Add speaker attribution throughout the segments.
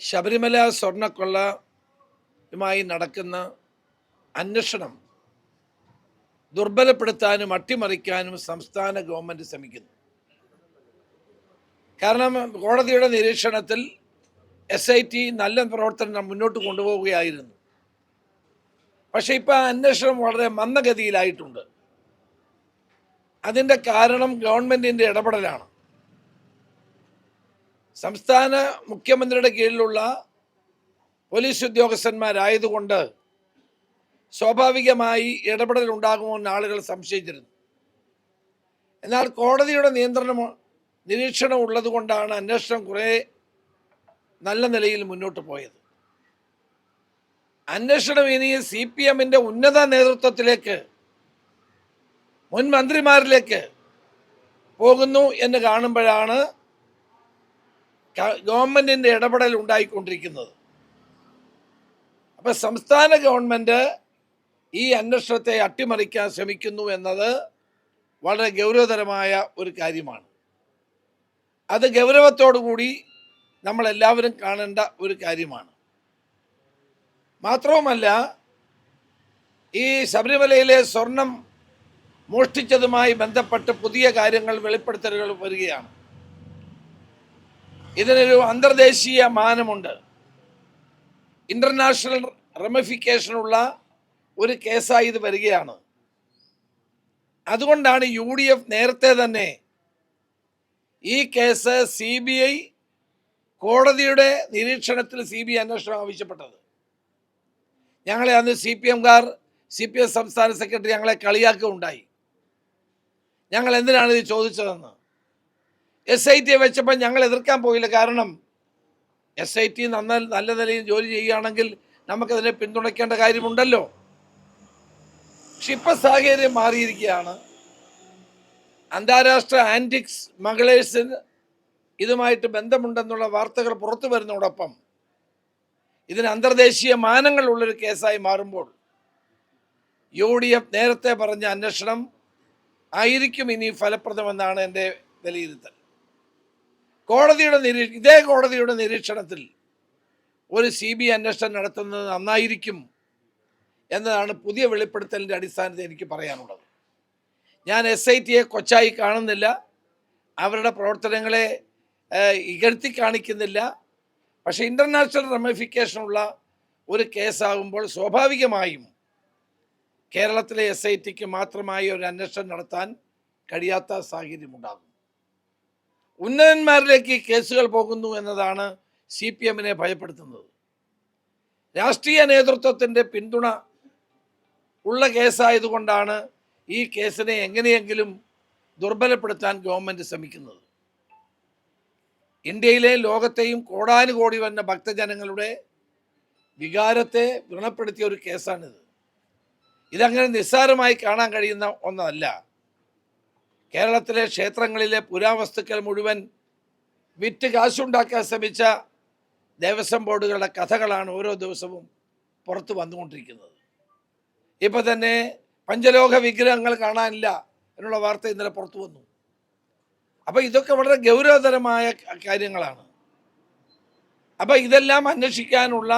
Speaker 1: ശബരിമല സ്വർണക്കൊള്ളയുമായി നടക്കുന്ന അന്വേഷണം ദുർബലപ്പെടുത്താനും അട്ടിമറിക്കാനും സംസ്ഥാന ഗവൺമെന്റ് ശ്രമിക്കുന്നു. കാരണം കോടതിയുടെ നിരീക്ഷണത്തിൽ എസ് ഐ ടി നല്ല പ്രവർത്തനം മുന്നോട്ട് കൊണ്ടുപോവുകയായിരുന്നു. പക്ഷേ ഇപ്പോൾ അന്വേഷണം വളരെ മന്ദഗതിയിലായിട്ടുണ്ട്. അതിന്റെ കാരണം ഗവൺമെന്റിന്റെ ഇടപെടലാണ്. സംസ്ഥാന മുഖ്യമന്ത്രിയുടെ കീഴിലുള്ള പോലീസ് ഉദ്യോഗസ്ഥന്മാരായതുകൊണ്ട് സ്വാഭാവികമായി ഇടപെടൽ ഉണ്ടാകുമെന്ന് ആളുകൾ സംശയിച്ചിരുന്നു. എന്നാൽ കോടതിയുടെ നിയന്ത്രണം നിരീക്ഷണം ഉള്ളതുകൊണ്ടാണ് അന്വേഷണം കുറേ നല്ല നിലയിൽ മുന്നോട്ട് പോയത്. അന്വേഷണം ഇനി സി പി എമ്മിന്റെ ഉന്നത നേതൃത്വത്തിലേക്ക് മുൻ മന്ത്രിമാരിലേക്ക് പോകുന്നു എന്ന് കാണുമ്പോഴാണ് ഗവൺമെന്റിന്റെ ഇടപെടൽ ഉണ്ടായിക്കൊണ്ടിരിക്കുന്നത്. അപ്പം സംസ്ഥാന ഗവൺമെന്റ് ഈ അന്വേഷണത്തെ അട്ടിമറിക്കാൻ ശ്രമിക്കുന്നു എന്നത് വളരെ ഗൗരവതരമായ ഒരു കാര്യമാണ്. അത് ഗൗരവത്തോടുകൂടി നമ്മളെല്ലാവരും കാണേണ്ട ഒരു കാര്യമാണ്. മാത്രവുമല്ല ഈ ശബരിമലയിലെ സ്വർണം മോഷ്ടിച്ചതുമായി ബന്ധപ്പെട്ട് പുതിയ കാര്യങ്ങൾ വെളിപ്പെടുത്തലുകൾ വരികയാണ്. ഇതിനൊരു അന്തർദേശീയ മാനമുണ്ട്. ഇന്റർനാഷണൽ റെമിഫിക്കേഷനുള്ള ഒരു കേസായി ഇത് വരികയാണ്. അതുകൊണ്ടാണ് യു ഡി എഫ് നേരത്തെ തന്നെ ഈ കേസ് സി ബി ഐ കോടതിയുടെ നിരീക്ഷണത്തിൽ സി ബി ഐ അന്വേഷണം ആവശ്യപ്പെട്ടത്. ഞങ്ങളെ അന്ന് സി പി എംകാർ സി പി എം സംസ്ഥാന സെക്രട്ടറി ഞങ്ങളെ കളിയാക്കുകയുണ്ടായി. ഞങ്ങൾ എന്തിനാണ് ഇത് ചോദിച്ചതെന്ന്? എസ് ഐ ടിയെ വെച്ചപ്പോൾ ഞങ്ങൾ എതിർക്കാൻ പോയില്ല. കാരണം എസ് ഐ ടി നന്ന നല്ല നിലയിൽ ജോലി ചെയ്യുകയാണെങ്കിൽ നമുക്കതിനെ പിന്തുണയ്ക്കേണ്ട കാര്യമുണ്ടല്ലോ. പക്ഷെ ഇപ്പം സാഹചര്യം മാറിയിരിക്കുകയാണ്. അന്താരാഷ്ട്ര ആന്റിക്സ് മകളേഴ്സിന് ഇതുമായിട്ട് ബന്ധമുണ്ടെന്നുള്ള വാർത്തകൾ പുറത്തു വരുന്നതോടൊപ്പം ഇതിന് അന്തർദേശീയ മാനങ്ങളുള്ളൊരു കേസായി മാറുമ്പോൾ യു ഡി എഫ് നേരത്തെ പറഞ്ഞ അന്വേഷണം ആയിരിക്കും ഇനി ഫലപ്രദമെന്നാണ് എന്റെ വിലയിരുത്തൽ. കോടതിയുടെ നിരീ ഇതേ കോടതിയുടെ നിരീക്ഷണത്തിൽ ഒരു സി ബി അന്വേഷണം നടത്തുന്നത് നന്നായിരിക്കും എന്നതാണ് പുതിയ വെളിപ്പെടുത്തലിന്റെ അടിസ്ഥാനത്തിൽ എനിക്ക് പറയാനുള്ളത്. ഞാൻ എസ് ഐ ടിയെ കൊച്ചായി കാണുന്നില്ല. അവരുടെ പ്രവർത്തനങ്ങളെ ഇകഴ്ത്തി കാണിക്കുന്നില്ല. പക്ഷേ ഇന്റർനാഷണൽ റെമിഫിക്കേഷനുള്ള ഒരു കേസാകുമ്പോൾ സ്വാഭാവികമായും കേരളത്തിലെ എസ് ഐ ടിക്ക് മാത്രമായി ഒരു അന്വേഷണം നടത്താൻ കഴിയാത്ത സാഹചര്യമുണ്ടാകും. ഉന്നതന്മാരിലേക്ക് കേസുകൾ പോകുന്നു എന്നതാണ് സി പി എമ്മിനെ ഭയപ്പെടുത്തുന്നത്. രാഷ്ട്രീയ നേതൃത്വത്തിന്റെ പിന്തുണ ഉള്ള കേസായതുകൊണ്ടാണ് ഈ കേസിനെ എങ്ങനെയെങ്കിലും ദുർബലപ്പെടുത്താൻ ഗവൺമെന്റ് ശ്രമിക്കുന്നത്. ഇന്ത്യയിലെ ലോകത്തെയും കോടാനുകോടി വന്ന ഭക്തജനങ്ങളുടെ വികാരത്തെ വ്രണപ്പെടുത്തിയ ഒരു കേസാണിത്. ഇതങ്ങനെ നിസ്സാരമായി കാണാൻ കഴിയുന്ന ഒന്നല്ല. കേരളത്തിലെ ക്ഷേത്രങ്ങളിലെ പുരാവസ്തുക്കൾ മുഴുവൻ വിറ്റ് കാശുണ്ടാക്കാൻ ശ്രമിച്ച ദേവസ്വം ബോർഡുകളുടെ കഥകളാണ് ഓരോ ദിവസവും പുറത്തു വന്നുകൊണ്ടിരിക്കുന്നത്. ഇപ്പം തന്നെ പഞ്ചലോക വിഗ്രഹങ്ങൾ കാണാനില്ല എന്നുള്ള വാർത്ത ഇന്നലെ പുറത്തു വന്നു. അപ്പോൾ ഇതൊക്കെ വളരെ ഗൗരവതരമായ കാര്യങ്ങളാണ്. അപ്പോൾ ഇതെല്ലാം അന്വേഷിക്കാനുള്ള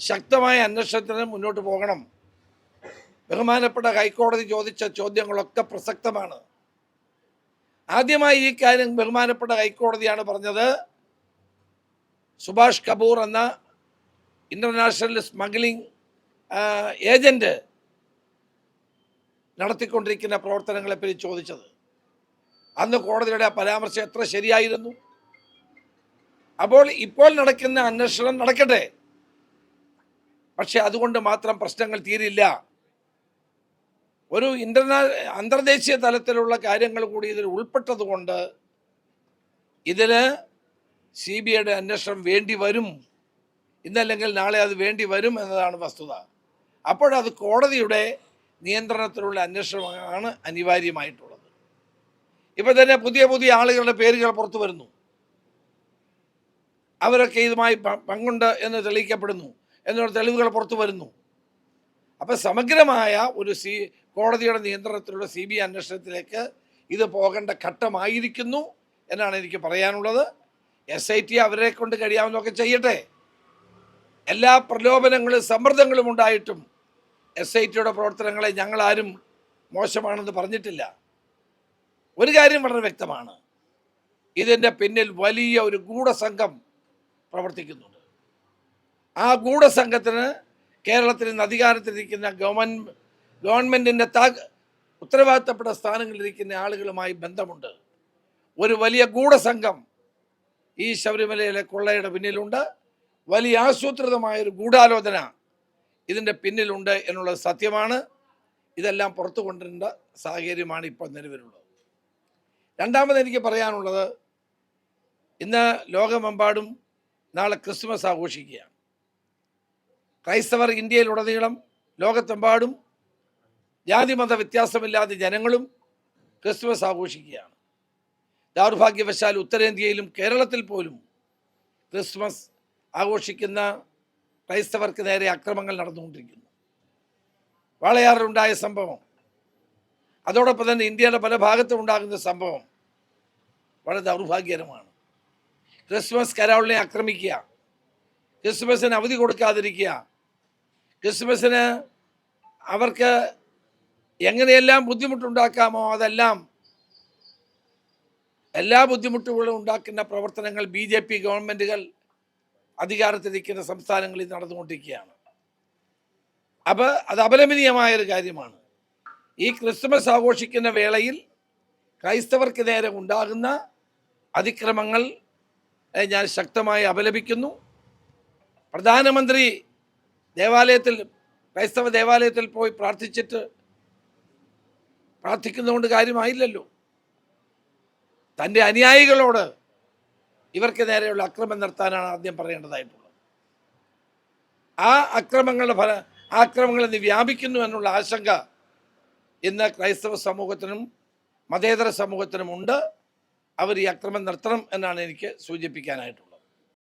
Speaker 1: ശക്തമായ അന്വേഷണത്തിന് മുന്നോട്ട് പോകണം. ബഹുമാനപ്പെട്ട ഹൈക്കോടതി ചോദിച്ച ചോദ്യങ്ങളൊക്കെ പ്രസക്തമാണ്. ആദ്യമായി ഈ കാര്യം ബഹുമാനപ്പെട്ട ഹൈക്കോടതിയാണ് പറഞ്ഞത്. സുഭാഷ് കപൂർ എന്ന ഇന്റർനാഷണൽ സ്മഗ്ലിംഗ് ഏജന്റ് നടത്തിക്കൊണ്ടിരിക്കുന്ന പ്രവർത്തനങ്ങളെപ്പറ്റി ചോദിച്ചത്. അന്ന് കോടതിയുടെ ആ പരാമർശം എത്ര ശരിയായിരുന്നു? അപ്പോൾ ഇപ്പോൾ നടക്കുന്ന അന്വേഷണം നടക്കട്ടെ. പക്ഷെ അതുകൊണ്ട് മാത്രം പ്രശ്നങ്ങൾ തീരില്ല. ഒരു ഇന്റർനാ അന്തർദേശീയ തലത്തിലുള്ള കാര്യങ്ങൾ കൂടി ഇതിൽ ഉൾപ്പെട്ടതുകൊണ്ട് ഇതിന് സി ബി ഐയുടെ അന്വേഷണം വേണ്ടി വരും. ഇന്നല്ലെങ്കിൽ നാളെ അത് വേണ്ടി വരും എന്നതാണ് വസ്തുത. അപ്പോഴത് കോടതിയുടെ നിയന്ത്രണത്തിലുള്ള അന്വേഷണമാണ് അനിവാര്യമായിട്ടുള്ളത്. ഇപ്പം തന്നെ പുതിയ പുതിയ ആളുകളുടെ പേരുകൾ പുറത്തു വരുന്നു. അവരൊക്കെ ഇതുമായി പങ്കുണ്ട് എന്ന് തെളിയിക്കപ്പെടുന്നു. എന്നുള്ള തെളിവുകൾ പുറത്തു വരുന്നു. അപ്പം സമഗ്രമായ ഒരു സി കോടതിയുടെ നിയന്ത്രണത്തിലുള്ള സി ബി ഐ അന്വേഷണത്തിലേക്ക് ഇത് പോകേണ്ട ഘട്ടമായിരിക്കുന്നു എന്നാണ് എനിക്ക് പറയാനുള്ളത്. എസ് ഐ ടി അവരെ കൊണ്ട് കഴിയാവുന്നതൊക്കെ ചെയ്യട്ടെ. എല്ലാ പ്രലോഭനങ്ങളും സമ്മർദ്ദങ്ങളും ഉണ്ടായിട്ടും എസ് ഐ ടിയുടെ പ്രവർത്തനങ്ങളെ ഞങ്ങളാരും മോശമാണെന്ന് പറഞ്ഞിട്ടില്ല. ഒരു കാര്യം വളരെ വ്യക്തമാണ്. ഇതിന്റെ പിന്നിൽ വലിയ ഒരു ഗൂഢസംഘം പ്രവർത്തിക്കുന്നുണ്ട്. ആ ഗൂഢസംഘത്തിന് കേരളത്തിൽ നിന്ന് അധികാരത്തിലിരിക്കുന്ന ഗവൺമെന്റ് ഗവൺമെന്റിന്റെ താ ഉത്തരവാദിത്തപ്പെട്ട സ്ഥാനങ്ങളിലിരിക്കുന്ന ആളുകളുമായി ബന്ധമുണ്ട്. ഒരു വലിയ ഗൂഢസംഘം ഈ ശബരിമലയിലെ കൊള്ളയുടെ പിന്നിലുണ്ട്. വലിയ ആസൂത്രിതമായ ഒരു ഗൂഢാലോചന ഇതിന്റെ പിന്നിലുണ്ട് എന്നുള്ളത് സത്യമാണ്. ഇതെല്ലാം പുറത്തു കൊണ്ടുവരേണ്ട സാഹചര്യമാണ് ഇപ്പോൾ നിലവിലുള്ളത്. രണ്ടാമത് എനിക്ക് പറയാനുള്ളത് ഇന്ന് ലോകമെമ്പാടും നാളെ ക്രിസ്മസ് ആഘോഷിക്കുകയാണ്. ക്രൈസ്തവർ ഇന്ത്യയിലുടനീളം ലോകത്തെമ്പാടും ജാതിമത വ്യത്യാസമില്ലാതെ ജനങ്ങളും ക്രിസ്മസ് ആഘോഷിക്കുകയാണ്. ദൗർഭാഗ്യവശാൽ ഉത്തരേന്ത്യയിലും കേരളത്തിൽ പോലും ക്രിസ്മസ് ആഘോഷിക്കുന്ന ക്രൈസ്തവർക്ക് നേരെ അക്രമങ്ങൾ നടന്നുകൊണ്ടിരിക്കുന്നു. വാളയാറിലുണ്ടായ സംഭവം അതോടൊപ്പം തന്നെ ഇന്ത്യയുടെ പല ഭാഗത്തും ഉണ്ടാകുന്ന സംഭവം വളരെ ദൗർഭാഗ്യകരമാണ്. ക്രിസ്മസ് കരോളിനെ ആക്രമിക്കുക ക്രിസ്മസിന് അവധി കൊടുക്കാതിരിക്കുക ക്രിസ്മസിന് അവർക്ക് എങ്ങനെയെല്ലാം ബുദ്ധിമുട്ടുണ്ടാക്കാമോ അതെല്ലാം എല്ലാ ബുദ്ധിമുട്ടുകളും ഉണ്ടാക്കുന്ന പ്രവർത്തനങ്ങൾ ബി ജെ പി ഗവൺമെന്റുകൾ അധികാരത്തിലിരിക്കുന്ന സംസ്ഥാനങ്ങളിൽ നടന്നുകൊണ്ടിരിക്കുകയാണ്. അപ്പോൾ അത് അപലപനീയമായ ഒരു കാര്യമാണ്. ഈ ക്രിസ്മസ് ആഘോഷിക്കുന്ന വേളയിൽ ക്രൈസ്തവർക്ക് നേരെ ഉണ്ടാകുന്ന അതിക്രമങ്ങൾ ഞാൻ ശക്തമായി അപലപിക്കുന്നു. പ്രധാനമന്ത്രി ദേവാലയത്തിൽ ക്രൈസ്തവ ദേവാലയത്തിൽ പോയി പ്രാർത്ഥിച്ചിട്ട് പ്രാർത്ഥിക്കുന്നതുകൊണ്ട് കാര്യമായില്ലല്ലോ. തന്റെ അനുയായികളോട് ഇവർക്ക് നേരെയുള്ള അക്രമം നടത്താനാണ് ആദ്യം പറയേണ്ടതായിട്ടുള്ളത്. ആ അക്രമങ്ങളുടെ ഫല ആ അക്രമങ്ങൾ ഇന്ന് വ്യാപിക്കുന്നു എന്നുള്ള ആശങ്ക ഇന്ന് ക്രൈസ്തവ സമൂഹത്തിനും മതേതര സമൂഹത്തിനും ഉണ്ട് അവർ ഈ അക്രമം നിർത്തണം എന്നാണ് എനിക്ക് സൂചിപ്പിക്കാനായിട്ടുള്ളത്.